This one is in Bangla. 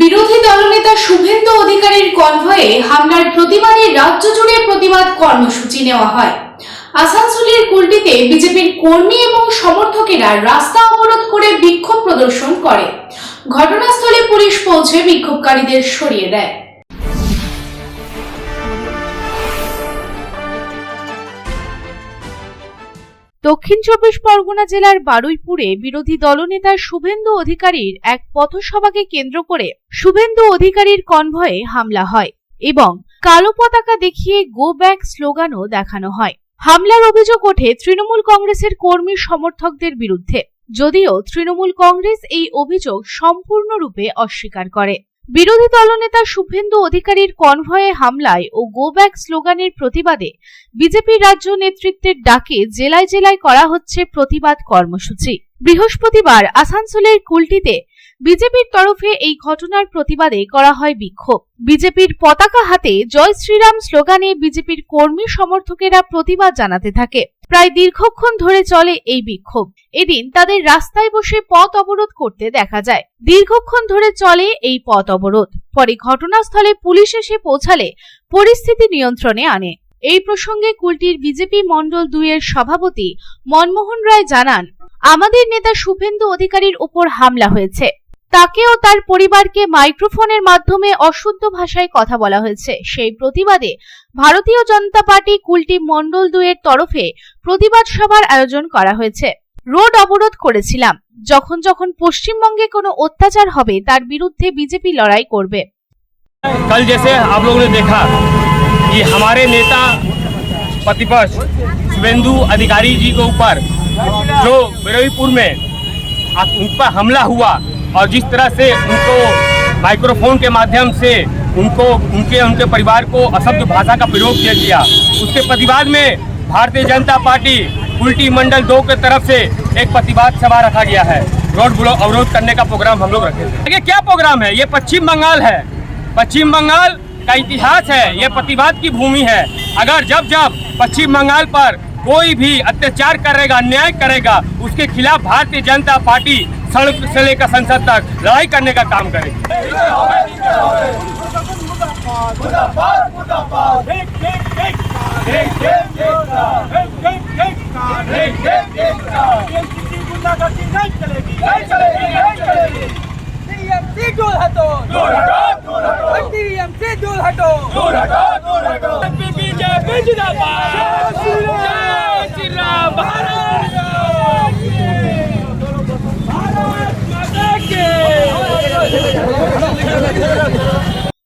বিরোধী দলনেতা শুভেন্দু অধিকারীর কনভয়ে হামলার প্রতিবাদে রাজ্য জুড়ে প্রতিবাদ কর্মসূচি নেওয়া হয়। আসানসোলের কুলটিতে বিজেপির কর্মী এবং সমর্থকেরা রাস্তা অবরোধ করে বিক্ষোভ প্রদর্শন করে। ঘটনাস্থলে পুলিশ পৌঁছে বিক্ষোভকারীদের সরিয়ে দেয়। দক্ষিণ চব্বিশ পরগনা জেলার বারুইপুরে বিরোধী দলনেতা শুভেন্দু অধিকারীর এক পথসভাকে কেন্দ্র করে শুভেন্দু অধিকারীর কনভয়ে হামলা হয় এবং কালো পতাকা দেখিয়ে গো ব্যাক স্লোগানও দেখানো হয়। হামলার অভিযোগ ওঠে তৃণমূল কংগ্রেসের কর্মী সমর্থকদের বিরুদ্ধে। যদিও তৃণমূল কংগ্রেস এই অভিযোগ সম্পূর্ণরূপে অস্বীকার করে। বিরোধী দলনেতা শুভেন্দু অধিকারীর কনভয়ে হামলায় ও গো ব্যাক স্লোগানের প্রতিবাদে বিজেপি রাজ্য নেতৃত্বের ডাকে জেলায় জেলায় করা হচ্ছে প্রতিবাদ কর্মসূচি। বৃহস্পতিবার আসানসোলের কুলটিতে বিজেপির তরফে এই ঘটনার প্রতিবাদে করা হয় বিক্ষোভ। বিজেপির পতাকা হাতে জয় শ্রীরাম স্লোগানে বিজেপির কর্মী সমর্থকেরা প্রতিবাদ জানাতে থাকে। প্রায় দীর্ঘক্ষণ ধরে চলে এই বিক্ষোভ। এদিন তাদের রাস্তায় বসে পথ অবরোধ করতে দেখা যায়। দীর্ঘক্ষণ ধরে চলে এই পথ অবরোধ। পরে ঘটনাস্থলে পুলিশ এসে পৌঁছালে পরিস্থিতি নিয়ন্ত্রণে আনে। এই প্রসঙ্গে কুলটির বিজেপি মণ্ডল দুইয়ের সভাপতি মনমোহন রায় জানান, আমাদের নেতা শুভেন্দু অধিকারীর উপর হামলা হয়েছে। তাকে ও তার পরিবারকে মাইক্রোফোনের মাধ্যমে অশুদ্ধ ভাষায় কথা বলা হয়েছে সেই প্রতিবাদে ভারতীয় জনতা পার্টি কুলটি মণ্ডল দুইয়ের তরফে প্রতিবাদ সভার আয়োজন করা হয়েছে রোড অবরোধ করেছিলাম যখন যখন পশ্চিমবঙ্গে কোনো অত্যাচার হবে তার বিরুদ্ধে বিজেপি লড়াই করবে कल जैसे आप लोगों ने देखा कि हमारे नेता प्रतिपक्ष शुभेंदु अधिकारी जी के ऊपर जो बिरोईपुर में आ- उन पर हमला हुआ और जिस तरह से उनको माइक्रोफोन के माध्यम से उनको, उनके उनके परिवार को असभ्य भाषा का प्रयोग किया गया। उसके प्रतिवाद में भारतीय जनता पार्टी उल्टी मंडल दो के तरफ़ से एक प्रतिवाद सभा रखा गया है। रोड ब्लॉक अवरोध करने का प्रोग्राम हम लोग रखे थे। ये क्या प्रोग्राम है? ये पश्चिम बंगाल है। पश्चिम बंगाल का इतिहास है। ये प्रतिवाद की भूमि है। अगर जब जब पश्चिम बंगाल पर कोई भी अत्याचार करेगा, अन्याय करेगा, उसके खिलाफ भारतीय जनता पार्टी सड़क से लेकर संसद तक लड़ाई करने का काम दूर हटो दूर हटो दूर हटो दूर हटो बीजेपी, जिंदाबाद।